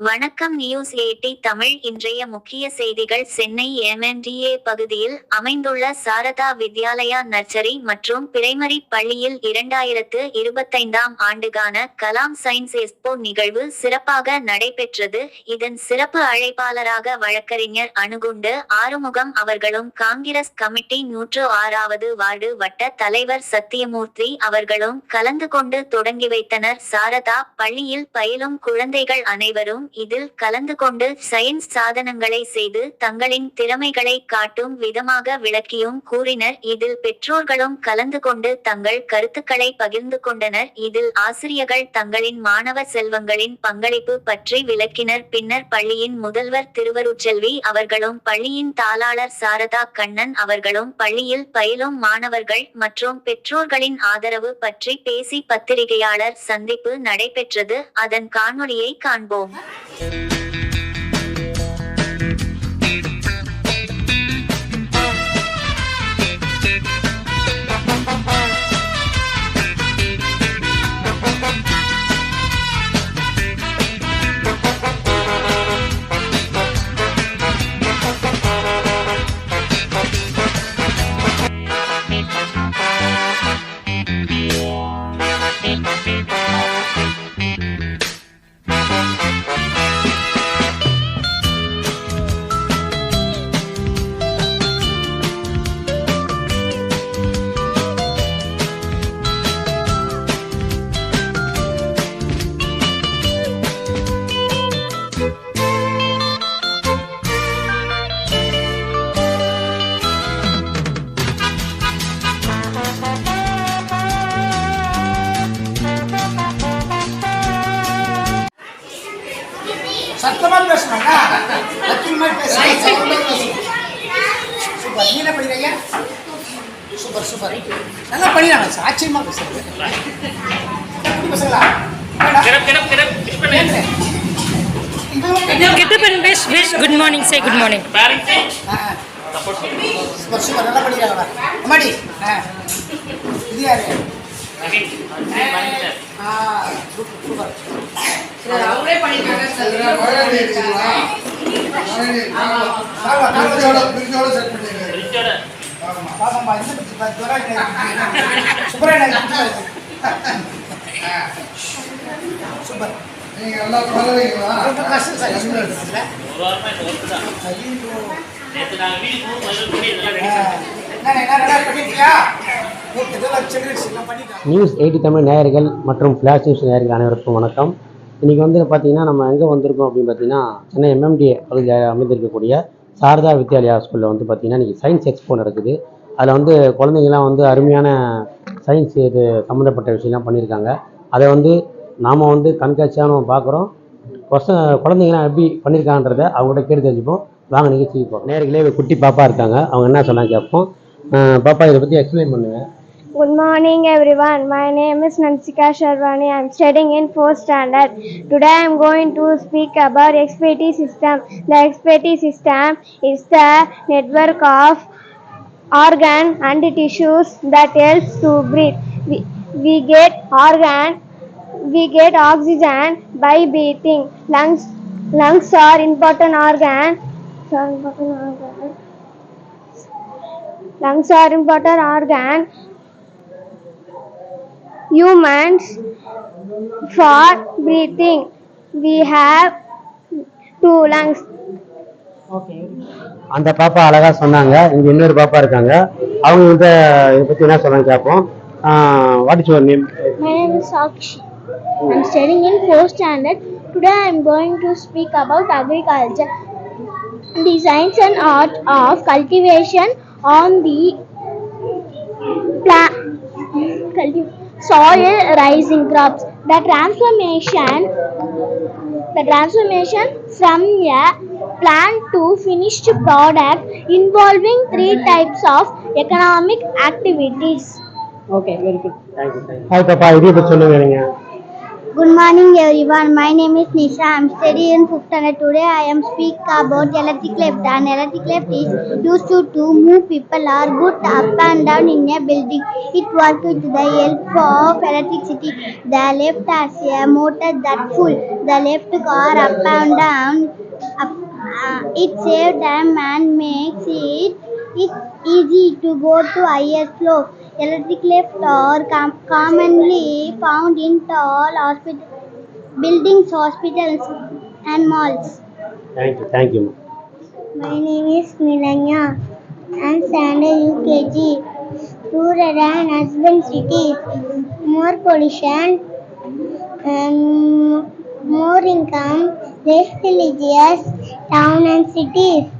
வணக்கம் news eighty Tamil இன்றைய முக்கிய செய்திகள் சென்னை எம்என்டிஏ பகுதியில் அமைந்துள்ள சாரதா வித்யாலயா நர்சரி மற்றும் பிரைமரி பள்ளியில் இரண்டாயிரத்து இருபத்தைந்தாம் ஆண்டுக்கான கலாம் சயின்ஸ் எக்ஸ்போ நிகழ்வு சிறப்பாக நடைபெற்றது. இதன் சிறப்பு அழைப்பாளராக வழக்கறிஞர் அணுகுண்டு ஆறுமுகம் அவர்களும் காங்கிரஸ் கமிட்டி நூற்று ஆறாவது வார்டு வட்ட தலைவர் சத்தியமூர்த்தி அவர்களும் கலந்து கொண்டு தொடங்கி வைத்தனர். சாரதா பள்ளியில் பயிலும் குழந்தைகள் அனைவரும் இதில் கலந்து கொண்டு சயின்ஸ் சாதனங்களை செய்து தங்களின் திறமைகளை காட்டும் விதமாக விளக்கியும் கூறினர். இதில் பெற்றோர்களும் கலந்து கொண்டு தங்கள் கருத்துக்களை பகிர்ந்து கொண்டனர். இதில் ஆசிரியர்கள் தங்களின் மாணவ செல்வங்களின் பங்களிப்பு பற்றி விளக்கினர். பின்னர் பள்ளியின் முதல்வர் திருவருட்செல்வி அவர்களும் பள்ளியின் தாளாளர் சாரதா கண்ணன் அவர்களும் பள்ளியில் பயிலும் மாணவர்கள் மற்றும் பெற்றோர்களின் ஆதரவு பற்றி பேசி பத்திரிகையாளர் சந்திப்பு நடைபெற்றது. அதன் காணொலியை காண்போம். Thank you. சூப்பர் நல்லா பண்ணிடுறாங்க சார் ஆச்சரியமா பேசுறது பேசுங்களா and wish, wish good morning, say good morning. பேரண்ட்ஸே சூப்பர் சூப்பர் நல்லா அம்மாடி. இது யாரு? சூப்பர் சூப்பர் சூப்பர் ரொம்ப கஷ்டம் சார் நியூஸ் எயிட்டி தமிழ் நேயர்கள் மற்றும் ஃப்ளாஷ் நியூஸ் நேயர்கள் அனைவருக்கும் வணக்கம். இன்றைக்கி வந்து பார்த்தீங்கன்னா நம்ம எங்கே வந்திருக்கோம் அப்படின்னு பார்த்தீங்கன்னா சென்னை எம்எம்டிஏ பகுதியில் அமைந்திருக்கக்கூடிய சாரதா வித்யாலயா ஸ்கூலில் வந்து பார்த்தீங்கன்னா இன்றைக்கி சயின்ஸ் எக்ஸ்போ நடக்குது. அதில் வந்து குழந்தைங்கலாம் வந்து அருமையான சயின்ஸ் இது சம்மந்தப்பட்ட விஷயம்லாம் பண்ணியிருக்காங்க அதை வந்து நாம் வந்து கண்காட்சியாக நம்ம பார்க்குறோம் பசங்க குழந்தைங்களாம் எப்படி பண்ணியிருக்காங்கன்றத அவங்கள்ட்ட கேட்டு தெரிஞ்சுப்போம் வாங்க நிகழ்ச்சிக்கு போகிறோம் நேர்களே குட்டி பாப்பா இருக்காங்க அவங்க என்ன சொன்னாங்க கேட்போம் பாப்பா இதை பற்றி எக்ஸ்பிளைன் பண்ணுங்கள் Good morning everyone. My name is Nansika Sharwani. I am studying in 4th standard. Today I am going to speak about XPT system. The XPT system is the network of organ and tissues that helps to breathe. We, we get organ, we get oxygen by breathing. Lungs, lungs are important organ. Lungs are important organ humans for breathing we have two lungs அந்த பாப்பா அழகா சொன்னாங்க இங்க இன்னொரு பாப்பா இருக்காங்க அவங்க வந்து இதை பத்தி என்ன சொல்றாங்க கேட்போம் what is your name my name is sakshi i'm studying in 4th standard today i'm going to speak about agriculture designs and art of cultivation on the plant culti- soil rising crops the transformation the transformation from a plant to finished product involving three types of economic activities hi பாப்பா இதே பத்தி சொல்லுங்க நீங்க Good morning everyone. My name is Nisha. I am studying in fifth standard. Today I am speak about electric lift. An electric lift is used to, to move people or goods up and down in a building. It works with the help of electricity. The lift has a motor that pull the lift car up and down. Up, uh, it saves time and makes it it easy to go to higher floors. Electric lift are com commonly found in tall hospital buildings, hospitals, and malls. Thank you. Thank you. My name is Milanya. I'm standard UKG. Rural and urban cities, more pollution, um, more income, this religious town and cities.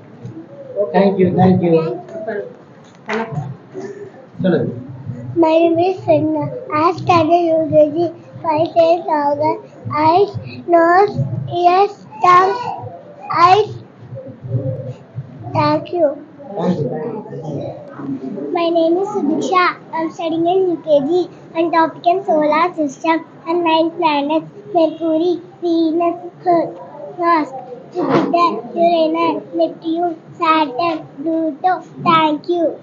Thank you, thank you. My name is Sanna. I studied UKG 5 years old. I nose, ears, tongue, eyes. Thank you. My name is Sudhiksha. I'm studying in UKG on topic in solar system and nine planets Mercury, Venus, Earth first Jupiter, Uranus, Neptune, Saturn, Pluto. Thank you.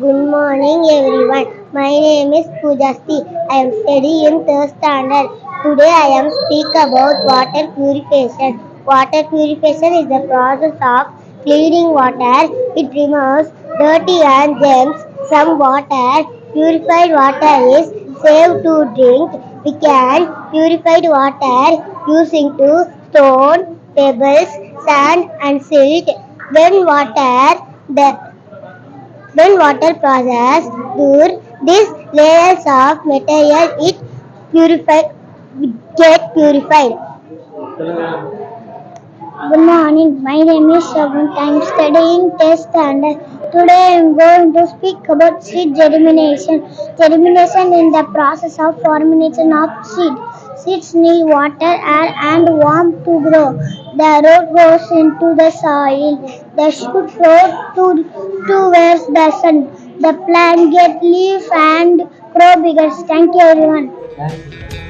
Good morning everyone. My name is Pujasti. I am studying in third standard. Today I am speak about water purification. Water purification is the process of cleaning water. It removes dirty and germs from water. Purified water is safe to drink we can purified water using to stone, pebbles, sand and silt. When water the when water process through these layers of material it purified get purified good morning. My name is Shabant I am studying test standard today I am going to speak about seed germination. Germination in the process of formation of seed. Seeds need water air and warmth to grow. The root goes into the soil. The shoot float to towards the sun. The plant get leaf and grow bigger. Thank you everyone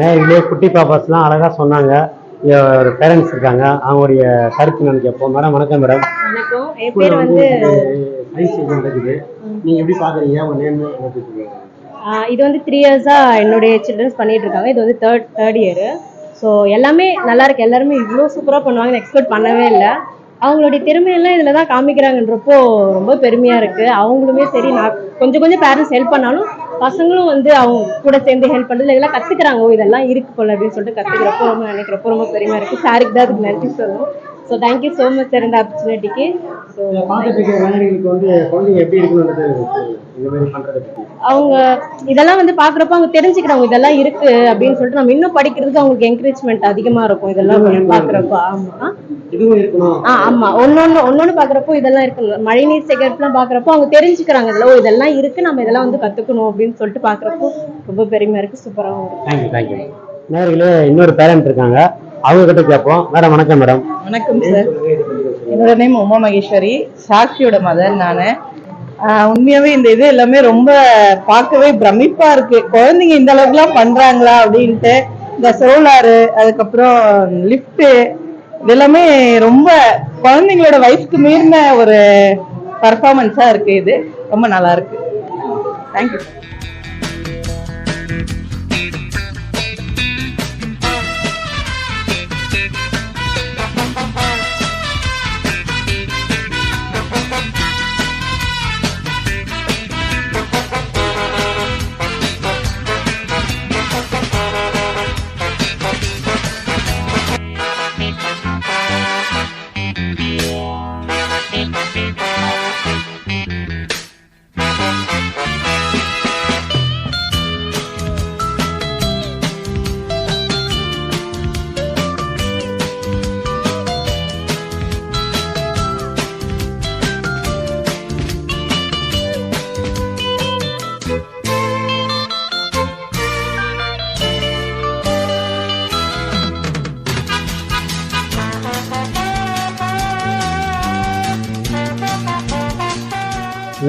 நேரிலே குட்டி பாப்பாஸ்லாம் அழகாக சொன்னாங்க. ஒரு parents இருக்காங்க. அவங்களுடைய கருத்து நான் கேட்போம். மேடம் வணக்கம் மேடம். நடக்குது நீங்கள் எப்படி பார்க்குறீங்க உங்கள் நேம் இது வந்து த்ரீ இயர்ஸாக என்னுடைய சில்ட்ரன்ஸ் பண்ணிட்டு இருக்காங்க. இது வந்து தேர்ட் தேர்ட் இயரு ஸோ எல்லாமே நல்லா இருக்கு. எல்லாருமே இவ்வளோ சூப்பராக பண்ணுவாங்கன்னு எக்ஸ்பெக்ட் பண்ணவே இல்லை. அவங்களுடைய திறமையெல்லாம் இதில் தான் காமிக்கிறாங்கன்றப்போ ரொம்ப பெருமையாக இருக்குது அவங்களுமே சரி நான் கொஞ்சம் கொஞ்சம் பேரண்ட்ஸ் ஹெல்ப் பண்ணாலும் பசங்களும் வந்து அவங்க கூட சேர்ந்து ஹெல்ப் பண்ணுறது இதெல்லாம் கற்றுக்குறாங்க ஓ இதெல்லாம் இருக்கு போல அப்படின்னு சொல்லிட்டு கற்றுக்கிறப்போ ரொம்ப நினைக்கிறப்போ ரொம்ப பெருமையாக இருக்குது சாருக்கு தான் அதுக்கு நன்றி சொல்லணும். So thank you so much sir இந்த ஆப்பர்ச்சுனிட்டிக்கு பார்த்துட்டு இருக்க விளையாடுகளுக்கு வந்து குழந்தைங்க எப்படி இருக்கணுன்றது இந்த மாதிரி பண்ணுறதை பற்றி அவங்க இதெல்லாம் வந்து பாக்குறப்ப அவங்க தெரிஞ்சுக்கிறாங்க இதெல்லாம் இருக்கு அப்படின்னு சொல்லிட்டு நம்ம இன்னும் படிக்கிறதுக்கு அவங்களுக்கு என்கரேஜ்மெண்ட் அதிகமா இருக்கும் இதெல்லாம் பாக்குறப்ப ஆமா. இதுவும் இருக்கணும். ஆ ஆமா. ஒன்னொன்னு ஒன்னொன்னு பாக்குறப்போ இதெல்லாம் இருக்கு மழைநீர் சேகரிப்புலாம் பாக்குறப்போ அவங்க தெரிஞ்சுக்கிறாங்க இதெல்லாம். ஓ இதெல்லாம் இருக்கு. நம்ம இதெல்லாம் வந்து கத்துக்கணும் அப்படின்னு சொல்லிட்டு பாக்குறப்போ ரொம்ப பெருமையா இருக்கு. சூப்பராகவும் இருக்கு. தேங்க்யூ தேங்க்யூ நேர்களே இன்னொரு பேரண்ட் இருக்காங்க. அவங்க கிட்ட கேட்போம். மேடம் வணக்கம் மேடம். வணக்கம் சார் என்னோட நேம் உமா மகேஸ்வரி சாக்ஷியோட மதர் நான். உண்மையாவே இந்த இது எல்லாமே ரொம்ப பார்க்கவே பிரமிப்பா இருக்கு. குழந்தைங்க இந்த அளவுக்குலாம் பண்றாங்களா அப்படின்ட்டு இந்த சோலாரு அதுக்கப்புறம் லிஃப்ட்டு இது எல்லாமே ரொம்ப குழந்தைங்களோட வயசுக்கு மீறின ஒரு பர்ஃபார்மன்ஸா இருக்கு இது. ரொம்ப நல்லா இருக்கு. தேங்க்யூ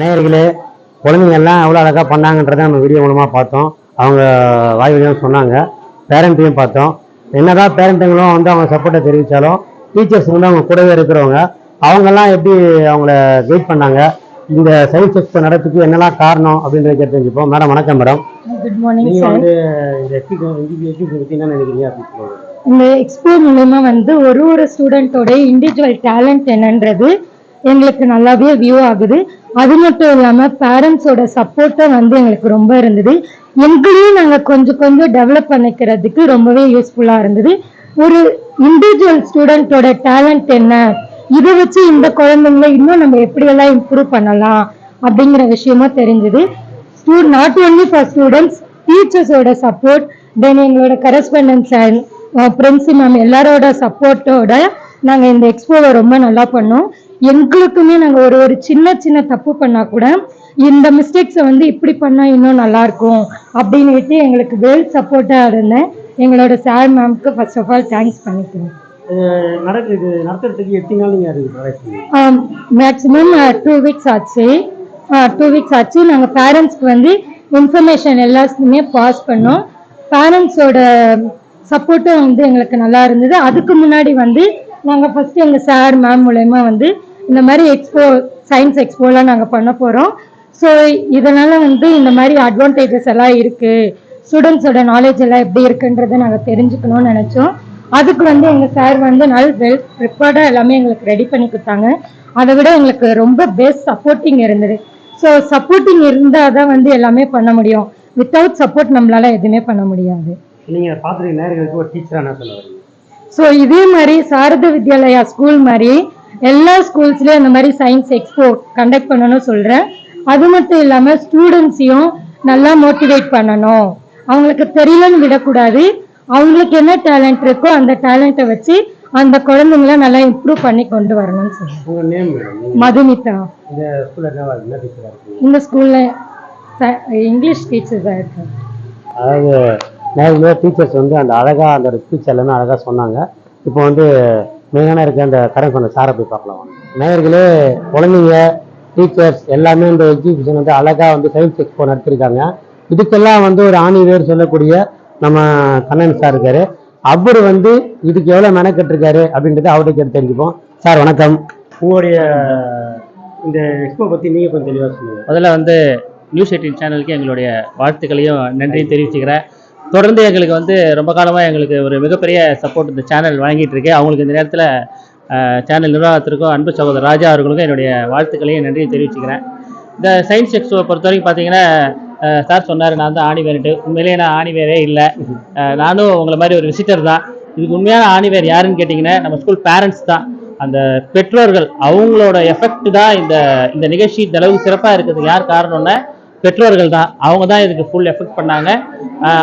நேயர்களே குழந்தைங்க எல்லாம் எவ்வளோ அழகாக பண்ணாங்கன்றதை நம்ம வீடியோ மூலமாக பார்த்தோம். அவங்க வாய் வழியாக சொன்னாங்க. பேரண்ட்டையும் பார்த்தோம். என்னதான் பேரண்ட்டுங்களும் வந்து அவங்க சப்போர்ட்டை தெரிவித்தாலும் டீச்சர்ஸ் வந்து அவங்க கூடவே இருக்கிறவங்க அவங்கெல்லாம் எப்படி அவங்கள கைட் பண்ணாங்க? இந்த சயின்ஸ் எக்ஸ்போ நடத்துக்கு என்னெல்லாம் காரணம் அப்படின்றத கேட்டு தெரிஞ்சுப்போம். மேடம் வணக்கம் மேடம் குட் மார்னிங் நீங்கள் வந்து இந்த எக்ஸிபிஷன் பற்றி என்ன நினைக்கிறீங்க அப்படின்னு சொல்லுங்க. இந்த எக்ஸ்போ மூலமா வந்து ஒரு ஒரு ஸ்டூடெண்ட்டோட இண்டிவிஜுவல் டேலண்ட் என்னன்றது எங்களுக்கு நல்லாவே வியூ ஆகுது. அது மட்டும் இல்லாம பேரண்ட்ஸோட சப்போர்ட்டும் வந்து எங்களுக்கு ரொம்ப இருந்தது. எங்களையும் நாங்க கொஞ்சம் கொஞ்சம் டெவலப் பண்ணிக்கிறதுக்கு ரொம்பவே யூஸ்ஃபுல்லா இருந்தது. ஒரு இண்டிவிஜுவல் ஸ்டூடெண்ட்டோட டேலண்ட் என்ன? இதை வச்சு இந்த குழந்தைங்களை இன்னும் நம்ம எப்படியெல்லாம் இம்ப்ரூவ் பண்ணலாம் அப்படிங்கிற விஷயமா தெரிஞ்சது. நாட் ஒன்லி ஃபார் ஸ்டூடெண்ட்ஸ் டீச்சர்ஸோட சப்போர்ட் தென் எங்களோட கரஸ்பண்டன்ஸ் அண்ட் பிரின்சி மேம் எல்லாரோட சப்போர்ட்டோட நாங்கள் இந்த எக்ஸ்போவை ரொம்ப நல்லா பண்ணோம். எங்களுக்குமே நாங்கள் ஒரு ஒரு சின்ன சின்ன தப்பு பண்ணால் கூட இந்த மிஸ்டேக்ஸை வந்து இப்படி பண்ணால் இன்னும் நல்லா இருக்கும் அப்படின்னுட்டு எங்களுக்கு வெல் சப்போர்ட்டாக இருந்தேன் எங்களோட சார் மேம்க்கு ஃபர்ஸ்ட் ஆஃப் ஆல் தேங்க்ஸ் பண்ணிக்கிறேன் நடக்கு இது நடத்துறதுக்கு எத்தனை நாள் நீங்கள் மேக்ஸிமம் டூ வீக்ஸ் ஆச்சு. டூ வீக்ஸ் ஆச்சு. நாங்கள் பேரண்ட்ஸ்க்கு வந்து இன்ஃபர்மேஷன் எல்லாத்துக்குமே பாஸ் பண்ணோம். பேரண்ட்ஸோட சப்போர்ட்டும் வந்து எங்களுக்கு நல்லா இருந்தது. அதுக்கு முன்னாடி வந்து நாங்கள் ஃபஸ்ட்டு எங்கள் சார் மேம் மூலயமா வந்து இந்த மாதிரி எக்ஸ்போ சயின்ஸ் எக்ஸ்போலாம் நாங்கள் பண்ண போகிறோம் ஸோ இதனால் வந்து இந்த மாதிரி அட்வான்டேஜஸ் எல்லாம் இருக்குது ஸ்டூடெண்ட்ஸோட நாலேஜ் எல்லாம் எப்படி இருக்குன்றதை நாங்கள் தெரிஞ்சுக்கணும்னு நினச்சோம். அதுக்கு வந்து எங்கள் சார் வந்து நல்ல வெல் ப்ரிப்பேர்டாக எல்லாமே எங்களுக்கு ரெடி பண்ணி கொடுத்தாங்க. அதை விட எங்களுக்கு ரொம்ப பெஸ்ட் சப்போர்ட்டிங் இருந்தது. ஸோ சப்போர்ட்டிங் இருந்தால் தான் வந்து எல்லாமே பண்ண முடியும். வித்தவுட் சப்போர்ட் நம்மளால எதுவுமே பண்ண முடியாது. நீங்கள் பார்த்துருக்க நேர்களுக்கு ஒரு டீச்சராக என்ன சொல்ல வரீங்க? ஸோ இதே மாதிரி சாரத வித்யாலயா ஸ்கூல் மாதிரி எல்லா ஸ்கூல்ஸ்லயும் இந்த மாதிரி சயின்ஸ் எக்ஸ்போ கண்டக்ட் பண்ணணும்னு சொல்றேன். அது மட்டும் இல்லாம ஸ்டூடெண்ட்ஸையும் நல்லா மோட்டிவேட் பண்ணணும். அவங்களுக்கு தெரியலன்னு விடக்கூடாது. அவங்களுக்கு என்ன டேலண்ட் இருக்கோ அந்த டேலண்ட்டை வச்சு அந்த குழந்தைங்கள நல்லா இம்ப்ரூவ் பண்ணி கொண்டு வரணும்னு நீங்கள் மதுமிதா. இந்த ஸ்கூலில் இங்கிலீஷ் டீச்சர்ஸாக இருக்கேன். அதாவது நேர்களே டீச்சர்ஸ் வந்து அந்த அழகாக அந்த ஸ்பீச் எல்லாமே அழகாக சொன்னாங்க. இப்போ வந்து மெயினான இருக்க அந்த கடன் சொன்ன சாரை போய் பார்க்கலாம். வாங்க நேயர்களே குழந்தைங்க டீச்சர்ஸ் எல்லாமே இந்த எக்ஸிபிஷன் வந்து அழகாக வந்து சயின்ஸ் எக்ஸ்போ நடத்திருக்காங்க. இதுக்கெல்லாம் வந்து ஒரு ஆணி வேர் சொல்லக்கூடிய நம்ம கண்ணன் சார் இருக்காரு. அவர் வந்து இதுக்கு எவ்வளோ மெனக்கெட்டிருக்காரு அப்படின்றத அவர்கிட்ட கேட்டு தெரிஞ்சுப்போம். சார் வணக்கம். உங்களுடைய இந்த எக்ஸ்போ பற்றி நீங்கள் கொஞ்சம் தெளிவாக சொல்லுங்கள் முதல்ல வந்து நியூஸ் எயிட்டின் சேனலுக்கு எங்களுடைய வாழ்த்துக்களையும் நன்றியும் தெரிவிச்சுக்கிறேன். தொடர்ந்து எங்களுக்கு வந்து ரொம்ப காலமாக எங்களுக்கு ஒரு மிகப்பெரிய சப்போர்ட் இந்த சேனல் வழங்கிட்டு இருக்கு. அவங்களுக்கு இந்த நேரத்தில் சேனல் நிர்வாகத்திற்கும் அன்பு சகோதரர் ராஜா அவர்களுக்கும் என்னுடைய வாழ்த்துக்களையும் நன்றியை தெரிவிச்சுக்கிறேன். இந்த சயின்ஸ் எக்ஸ்போ பொறுத்த வரைக்கும் பார்த்தீங்கன்னா சார் சொன்னார் நான் தான் ஆணிவேர்ட்டு உண்மையிலேயே நான் ஆணிவேரே இல்லை. நானும் உங்களை மாதிரி ஒரு விசிட்டர் தான். இதுக்கு உண்மையான ஆணிவேர் யாருன்னு கேட்டிங்கன்னா நம்ம ஸ்கூல் பேரண்ட்ஸ் தான். அந்த பெற்றோர்கள் அவங்களோட எஃபெக்ட் தான் இந்த இந்த நிகழ்ச்சி இந்த அளவுக்கு சிறப்பாக இருக்கிறதுக்கு யார் காரணம்னா பெற்றோர்கள் தான் அவங்க தான் இதுக்கு ஃபுல் எஃபெக்ட் பண்ணாங்க.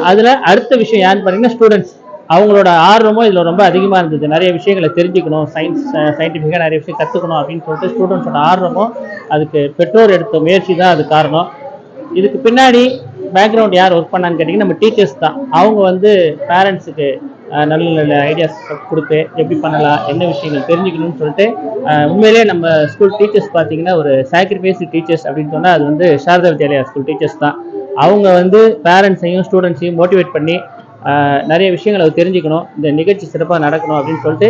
அதில் அடுத்த விஷயம் ஏன்னு பார்த்தீங்கன்னா ஸ்டூடெண்ட்ஸ் அவங்களோட ஆர்வமும் இதில் ரொம்ப அதிகமாக இருந்தது. நிறைய விஷயங்களை தெரிஞ்சுக்கணும். சயின்ஸ் சயின்டிஃபிக்காக நிறைய விஷயம் கற்றுக்கணும் அப்படின்னு சொல்லிட்டு ஸ்டூடெண்ட்ஸோட ஆர்வமும் அதுக்கு பெற்றோர் எடுத்த முயற்சி தான் அது காரணம். இதுக்கு பின்னாடி பேக்ரவுண்ட் யார் ஒர்க் பண்ணான்னு கேட்டிங்கன்னா நம்ம டீச்சர்ஸ் தான். அவங்க வந்து பேரண்ட்ஸுக்கு நல்ல நல்ல ஐடியாஸ் கொடுத்து எப்படி பண்ணலாம் என்ன விஷயங்கள் தெரிஞ்சுக்கணும்னு சொல்லிட்டு உண்மையிலேயே நம்ம ஸ்கூல் டீச்சர்ஸ் பார்த்தீங்கன்னா ஒரு சாக்ரிஃபைஸ் டீச்சர்ஸ் அப்படின்னு சொன்னால் அது வந்து சாரதா வித்யாலயா ஸ்கூல் டீச்சர்ஸ் தான். அவங்க வந்து பேரண்ட்ஸையும் ஸ்டூடெண்ட்ஸையும் மோட்டிவேட் பண்ணி நிறைய விஷயங்களை தெரிஞ்சுக்கணும் இந்த நிகழ்ச்சி சிறப்பாக நடக்கணும் அப்படின்னு சொல்லிட்டு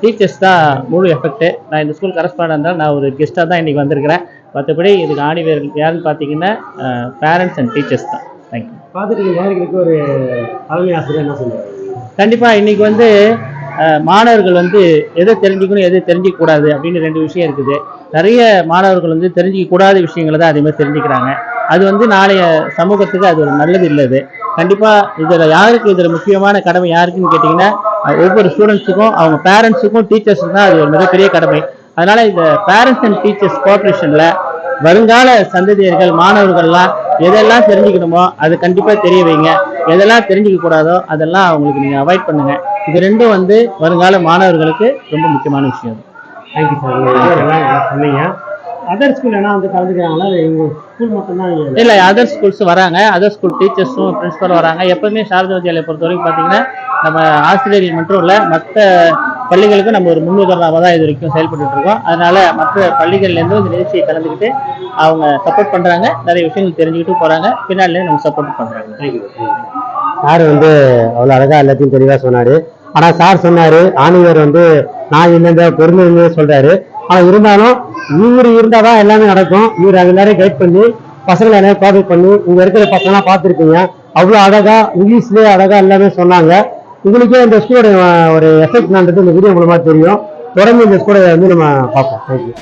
டீச்சர்ஸ் தான் முழு எஃபெக்ட்டு நான் இந்த ஸ்கூல் கரஸ்பாண்டாக தான் நான் ஒரு கெஸ்ட்டாக தான் இன்றைக்கி வந்திருக்கிறேன். மற்றபடி இதுக்கு ஆணிவேர் யாருன்னு பார்த்தீங்கன்னா பேரண்ட்ஸ் அண்ட் டீச்சர்ஸ் தான். தேங்க்யூ பார்த்துட்டு நேர்களுக்கு ஒரு தலைமை ஆசிரியர் என்ன சொல்லுவாங்க கண்டிப்பாக இன்றைக்கி வந்து மாணவர்கள் வந்து எதை தெரிஞ்சுக்கணும் எதை தெரிஞ்சிக்க கூடாது அப்படின்னு ரெண்டு விஷயம் இருக்குது. நிறைய மாணவர்கள் வந்து தெரிஞ்சிக்கக்கூடாத விஷயங்களை தான் அதிகமாக தெரிஞ்சுக்கிறாங்க. அது வந்து நாளைய சமூகத்துக்கு அது ஒரு நல்லது இல்லை அது கண்டிப்பாக இதில் யாருக்கு இதில் முக்கியமான கடமை யாருக்குன்னு கேட்டிங்கன்னா ஒவ்வொரு ஸ்டூடெண்ட்ஸுக்கும் அவங்க பேரண்ட்ஸுக்கும் டீச்சர்ஸுக்கும் தான் அது ஒரு மிகப்பெரிய கடமை. அதனால் இந்த பேரண்ட்ஸ் அண்ட் டீச்சர்ஸ் கோஆப்ரேஷனில் வருங்கால சந்ததியர்கள் மாணவர்கள்லாம் எதெல்லாம் தெரிஞ்சுக்கணுமோ அது கண்டிப்பாக தெரிய வைங்க. எதெல்லாம் தெரிஞ்சுக்க கூடாதோ அதெல்லாம் அவங்களுக்கு நீங்கள் அவாய்ட் பண்ணுங்க. இது ரெண்டும் வந்து வருங்கால மாணவர்களுக்கு ரொம்ப முக்கியமான விஷயம். தேங்க்யூ சார் சொன்னீங்க? அதர் ஸ்கூல் என்ன வந்து கலந்துக்கிறாங்களா? இல்லை எங்கள் ஸ்கூல் மட்டும்தான் இல்லை? அதர் ஸ்கூல்ஸ் வராங்க. அதர் ஸ்கூல் டீச்சர்ஸும் பிரின்சிபல் வராங்க. எப்பவுமே சாரதா வித்யாலயை பொறுத்த வரைக்கும் பார்த்தீங்கன்னா நம்ம ஆசிரியர்கள் மட்டும் இல்லை மற்ற பள்ளிகளுக்கும் நம்ம ஒரு முன்னுதாரணமாக தான் இது வரைக்கும் செயல்பட்டு இருக்கோம் அதனால மற்ற பள்ளிகள்லேருந்து இந்த நிகழ்ச்சியை கலந்துக்கிட்டு அவங்க சப்போர்ட் பண்ணுறாங்க நிறைய விஷயங்கள் தெரிஞ்சுக்கிட்டு போகிறாங்க பின்னாடிலேருந்து நம்ம சப்போர்ட் பண்ணுறாங்க தேங்க்யூ சார் வந்து அவ்வளோ அழகாக எல்லாத்தையும் தெளிவாக சொன்னார். ஆனால் சார் சொன்னார் ஆணையர் வந்து நான் இல்லைங்க பொறுமை சொல்கிறாரு ஆனால் இருந்தாலும் இவர் இருந்தால் தான் எல்லாமே நடக்கும். இவர் அது எல்லாரையும் கைட் பண்ணி பசங்களை எல்லாரும் கோஆப்ரேட் பண்ணி இங்கே இருக்கிற பசங்களாம் பார்த்துருக்கீங்க அவ்வளோ அழகாக இங்கிலீஷ்லேயே அழகாக எல்லாமே சொன்னாங்க. உங்களுக்கே இந்த ஸ்கூலோட ஒரு எஃபெக்ட்னான்றது இந்த வீடியோ மூலமாக தெரியும். தொடர்ந்து இந்த ஸ்கூலை வந்து நம்ம பார்ப்போம். தேங்க்யூ